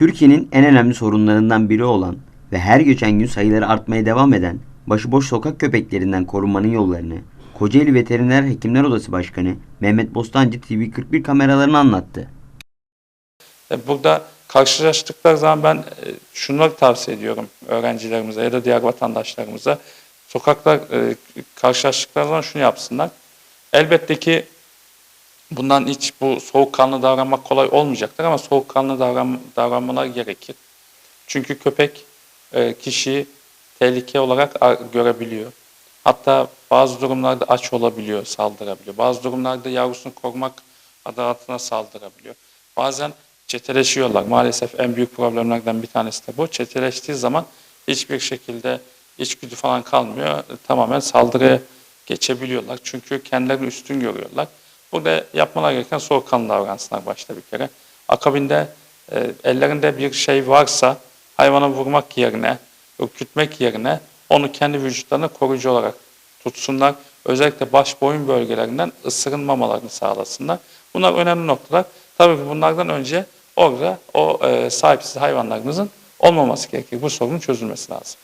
Türkiye'nin en önemli sorunlarından biri olan ve her geçen gün sayıları artmaya devam eden başıboş sokak köpeklerinden korunmanın yollarını Kocaeli Veteriner Hekimler Odası Başkanı Mehmet Bostancı TV41 kameralarına anlattı. E, Burada karşılaştıkları zaman ben e, şunları tavsiye ediyorum öğrencilerimize ya da diğer vatandaşlarımıza. Sokaklar e, karşılaştıkları zaman şunu yapsınlar. Elbette ki bundan hiç bu soğukkanlı davranmak kolay olmayacaktır ama soğukkanlı davran, davranmalar gerekir. Çünkü köpek e, kişiyi tehlike olarak görebiliyor. Hatta bazı durumlarda aç olabiliyor, saldırabiliyor. Bazı durumlarda yavrusunu korumak adı altına saldırabiliyor. Bazen çeteleşiyorlar. Maalesef en büyük problemlerden bir tanesi de bu. Çeteleştiği zaman hiçbir şekilde içgüdü falan kalmıyor. Tamamen saldırıya geçebiliyorlar. Çünkü kendilerini üstün görüyorlar. Burada yapmalar gereken soğukkanlı davransınlar başta bir kere. Akabinde e, ellerinde bir şey varsa hayvana vurmak yerine, ürkütmek yerine onu kendi vücutlarına koruyucu olarak tutsunlar. Özellikle baş boyun bölgelerinden ısırılmamalarını sağlasınlar. Bunlar önemli noktalar. Tabii ki bunlardan önce orada o e, sahipsiz hayvanlarımızın olmaması gerekir. Bu sorunun çözülmesi lazım.